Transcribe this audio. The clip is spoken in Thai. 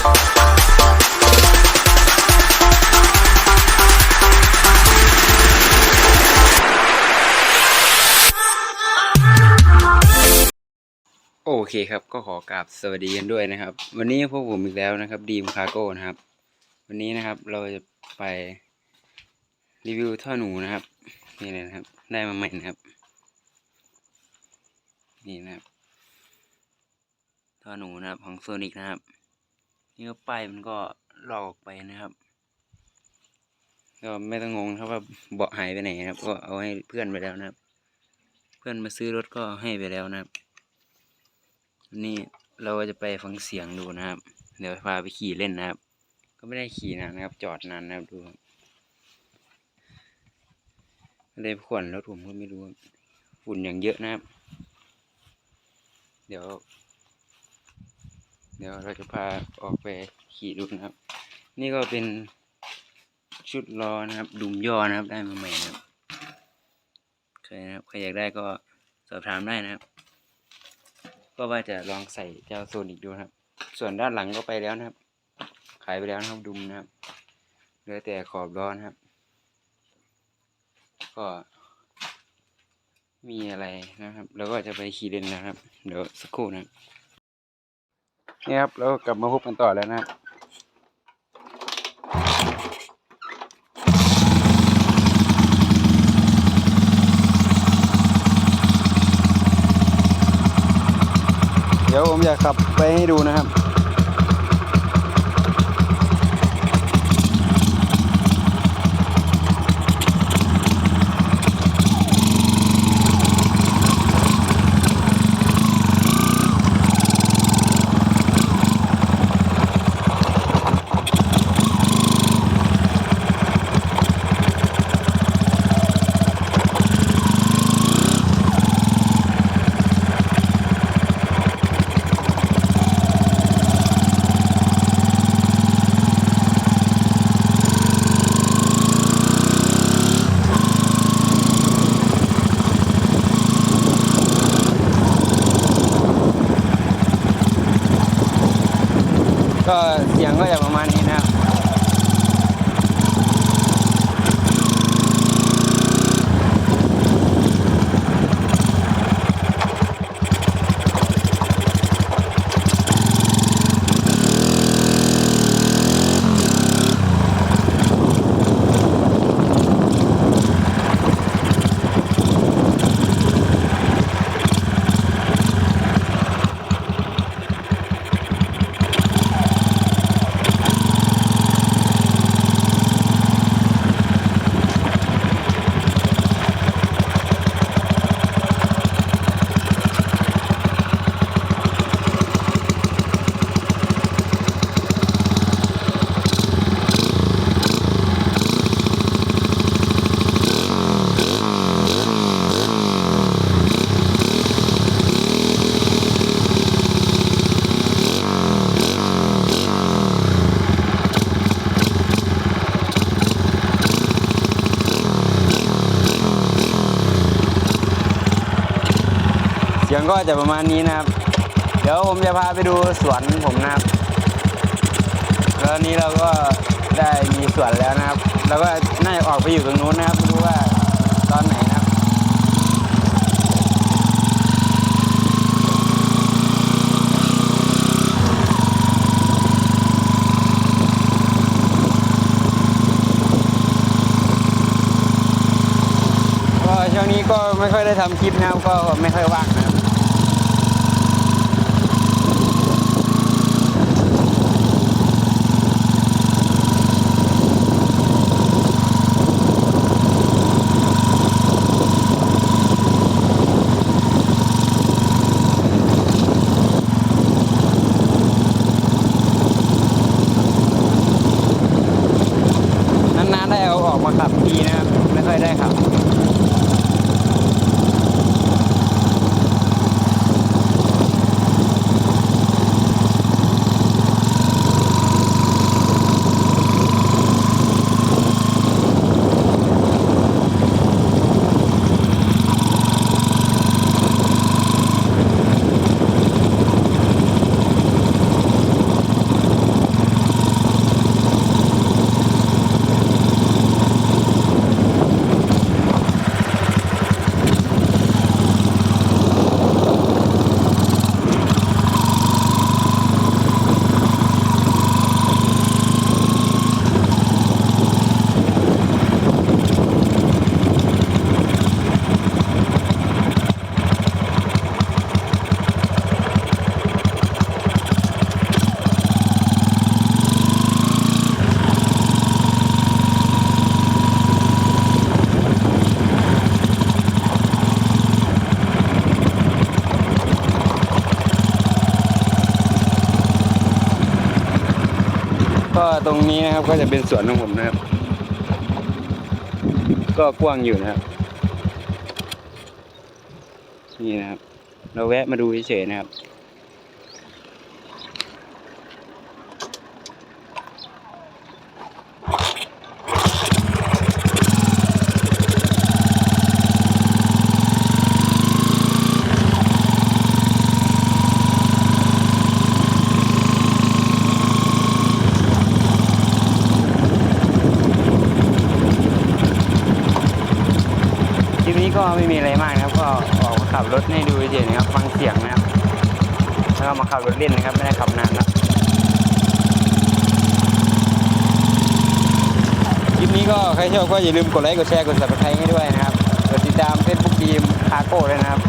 โอเคครับก็ขอกราบสวัสดีกันด้วยนะครับ วันนี้พวกผมอีกแล้วนะครับดีมคาโก้นะครับ วันนี้นะครับเราจะไปรีวิวท่อหนูนะครับ นี่เลยนะครับ ได้มาใหม่นะครับ นี่นะครับท่อหนูนะครับของโซนิกนะครับ นี่ก็ป้ายมันก็ลอกออกไปนะครับ ก็ไม่ต้องงงครับว่าเบาะหายไปไหนนะครับ ก็เอาให้เพื่อนไปแล้วนะครับ เพื่อนมาซื้อรถก็ให้ไปแล้วนะครับ นี่เราจะไปฟังเสียงดูนะครับ เดี๋ยวพาไปขี่เล่นนะครับ ก็ไม่ได้ขี่นานนะครับ จอดนานนะครับดูเลยขวนแล้วผมก็ไม่รู้ฝุ่นอย่างเยอะนะครับ เดี๋ยว เดี๋ยวเราจะพาออกไปขี่ดูนะครับ นี่ก็เป็นชุดล้อนะครับ ดุมย่อนะครับ ได้มาใหม่นะครับใครนะครับใครอยากได้ก็สอบถามได้นะครับ ก็ว่าจะลองใส่เจ้าโซนิกดูนะครับ ส่วนด้านหลังก็ไปแล้วนะครับ ขายไปแล้วนะครับดุมนะครับเหลือแต่ขอบล้อนะครับ ก็มีอะไรนะครับ แล้วก็จะไปขี่เล่นนะครับ เดี๋ยวสักครู่นะครับ นี่ครับแล้วกลับมาพบกันต่อแล้วนะครับเดี๋ยวผมอยากขับไปให้ดูนะครับ ก็เสียงก็จะประมาณนี้นะครับ สียงก็จะประมาณนี้นะครับ เดี๋ยวผมจะพาไปดูสวนผมนะครับ แล้วนี้เราก็ได้มีสวนแล้วนะครับ แล้วก็น่าจะออกไปอยู่ตรงนู้นนะครับไม่รู้ว่าตอนไหนนะครับก็ช่วงนี้ก็ไม่ค่อยได้ทำคลิปนะครับก็ไม่ค่อยว่างนะ ตรงนี้นะครับก็จะเป็นสวนของผมนะครับ ก็กว้างอยู่นะครับ นี่นะครับ เราแวะมาดูเฉยๆนะครับ นี้ก็ไม่มีอะไรมากนะครับ ก็ออกมาขับรถให้ดูเฉยๆนะครับ ฟังเสียงนะครับแล้วก็มาขับรถเล่นนะครับ ไม่ได้ขับนานแล้วคลิปนี้ก็ใครชอบก็อย่าลืมกดไลค์ กดแชร์ กด subscribe ให้ด้วยนะครับ กดติดตามเฟซบุ๊กดีมคาโก้เลยนะครับ